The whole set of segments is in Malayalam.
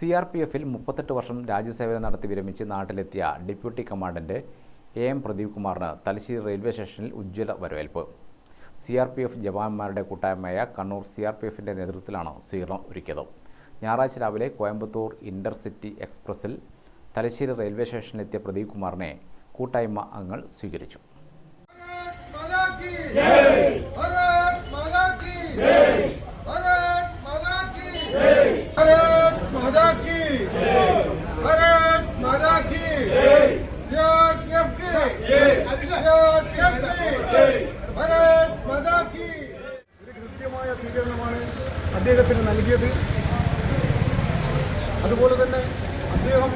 സി ആർ പി എഫിൽ മുപ്പത്തെട്ട് വർഷം രാജ്യസേവനം നടത്തി വിരമിച്ച് നാട്ടിലെത്തിയ deputy commandant A M Pradeep കുമാറിന് തലശ്ശേരി റെയിൽവേ സ്റ്റേഷനിൽ ഉജ്ജ്വല വരവേൽപ്പ്. സി ആർ പി എഫ് ജവാന്മാരുടെ കൂട്ടായ്മയായ കണ്ണൂർ സി ആർ പി എഫിന്റെ നേതൃത്വത്തിലാണ് സ്വീകരണം ഒരുക്കിയത്. ഞായറാഴ്ച രാവിലെ കോയമ്പത്തൂർ ഇന്റർസിറ്റി എക്സ്പ്രസിൽ തലശ്ശേരി റെയിൽവേ സ്റ്റേഷനിലെത്തിയ പ്രദീപ് കുമാറിനെ കൂട്ടായ്മ അംഗങ്ങൾ സ്വീകരിച്ചു. നൽകിയത്. അതുപോലെ തന്നെ അദ്ദേഹം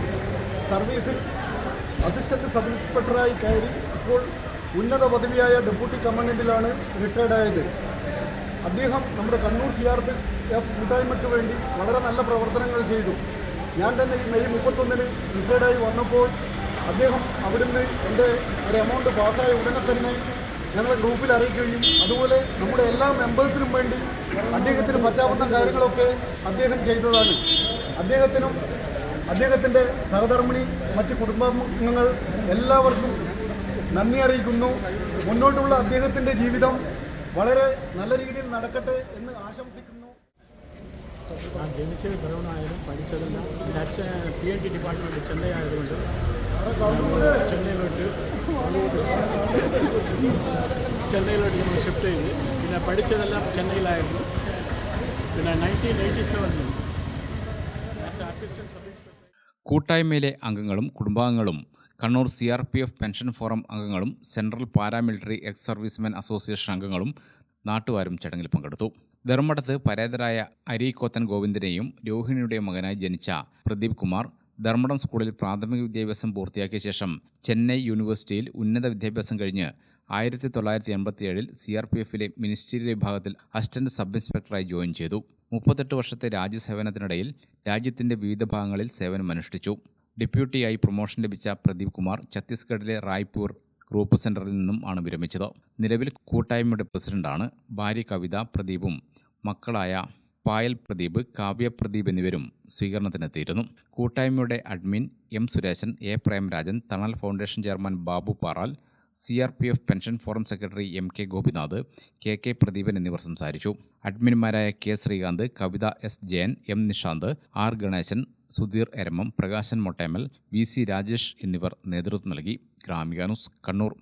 സർവീസിൽ അസിസ്റ്റന്റ് സബ് ഇൻസ്പെക്ടറായി കയറി ഇപ്പോൾ ഉന്നത പദവിയായ ഡെപ്യൂട്ടി കമാൻഡന്റിലാണ് റിട്ടയർഡ് ആയത്. അദ്ദേഹം നമ്മുടെ Kannur C R P F കൂട്ടായ്മയ്ക്ക് വേണ്ടി വളരെ നല്ല പ്രവർത്തനങ്ങൾ ചെയ്തു. ഞാൻ തന്നെ ഈ മെയ് മുപ്പത്തൊന്നിന് റിട്ടയർഡായി വന്നപ്പോൾ അദ്ദേഹം അവിടുന്ന് എന്റെ ഒരു എമൗണ്ട് പാസ്സായ ഉടനെ തന്നെ ഞങ്ങളുടെ ഗ്രൂപ്പിൽ അറിയിക്കുകയും അതുപോലെ നമ്മുടെ എല്ലാ മെമ്പേഴ്സിനും വേണ്ടി അദ്ദേഹത്തിന് പറ്റാവുന്ന കാര്യങ്ങളൊക്കെ അദ്ദേഹം ചെയ്തതാണ്. അദ്ദേഹത്തിനും അദ്ദേഹത്തിന്റെ സഹധർമ്മിണി മറ്റ് കുടുംബാംഗങ്ങൾ എല്ലാവർക്കും നന്ദി അറിയിക്കുന്നു. മുന്നോട്ടുള്ള അദ്ദേഹത്തിന്റെ ജീവിതം വളരെ നല്ല രീതിയിൽ നടക്കട്ടെ എന്ന് ആശംസിക്കുന്നു. ഞാൻ ജനിച്ചത് പിറവനായാലും പഠിച്ചതെല്ലാം. എന്റെ അച്ഛൻ P N D department Chennai ആയതുകൊണ്ട് ചെന്നൈയിലോട്ട് ചെന്നൈയിലോട്ട് നമ്മൾ ഷിഫ്റ്റ് ചെയ്ത്. പിന്നെ പഠിച്ചതെല്ലാം ചെന്നൈയിലായിരുന്നു. പിന്നെ നയന്റീൻ എയ്റ്റി സെവനിൽ കൂട്ടായ്മയിലെ അംഗങ്ങളും കുടുംബാംഗങ്ങളും Kannur C R P F pension forum അംഗങ്ങളും central paramilitary ex servicemen association അംഗങ്ങളും നാട്ടുകാരും ചടങ്ങിൽ പങ്കെടുത്തു. ധർമ്മടത്ത് പരേതരായ അരീക്കോത്തൻ ഗോവിന്ദനെയും രോഹിണിയുടെ മകനായി ജനിച്ച പ്രദീപ് കുമാർ ധർമ്മടം സ്കൂളിൽ പ്രാഥമിക വിദ്യാഭ്യാസം പൂർത്തിയാക്കിയ ശേഷം ചെന്നൈ യൂണിവേഴ്സിറ്റിയിൽ ഉന്നത വിദ്യാഭ്യാസം കഴിഞ്ഞ് ആയിരത്തി തൊള്ളായിരത്തി എൺപത്തിയേഴിൽ സി ആർ പി എഫിലെ മിനിസ്റ്റീരിയൽ വിഭാഗത്തിൽ അസിസ്റ്റന്റ് സബ് ഇൻസ്പെക്ടറായി ജോയിൻ ചെയ്തു. മുപ്പത്തെട്ട് വർഷത്തെ രാജ്യസേവനത്തിനിടയിൽ രാജ്യത്തിന്റെ വിവിധ ഭാഗങ്ങളിൽ സേവനമനുഷ്ഠിച്ചു ഡെപ്യൂട്ടിയായി പ്രൊമോഷൻ ലഭിച്ച പ്രദീപ് കുമാർ ഛത്തീസ്ഗഡിലെ റായ്പൂർ ഗ്രൂപ്പ് സെന്ററിൽ നിന്നും ആണ് വിരമിച്ചത്. നിലവിൽ കൂട്ടായ്മയുടെ പ്രസിഡന്റാണ്. ഭാര്യ കവിത പ്രദീപും മക്കളായ പായൽ പ്രദീപ് കാവ്യ പ്രദീപ് എന്നിവരും സ്വീകരണത്തിനെത്തിയിരുന്നു. കൂട്ടായ്മയുടെ admin M Suresan A Premrajan Thanal foundation chairman Babu Paral C R P F pension forum secretary M K Gopinath K K Pradeepan എന്നിവർ സംസാരിച്ചു. അഡ്മിൻമാരായ K Srikanth Kavitha S Jayan M Nishanth R Ganesan Sudheer Eramam Prakashan Mottemal V C Rajesh എന്നിവർ നേതൃത്വം നൽകി. ഗ്രാമിക ന്യൂസ് കണ്ണൂർ.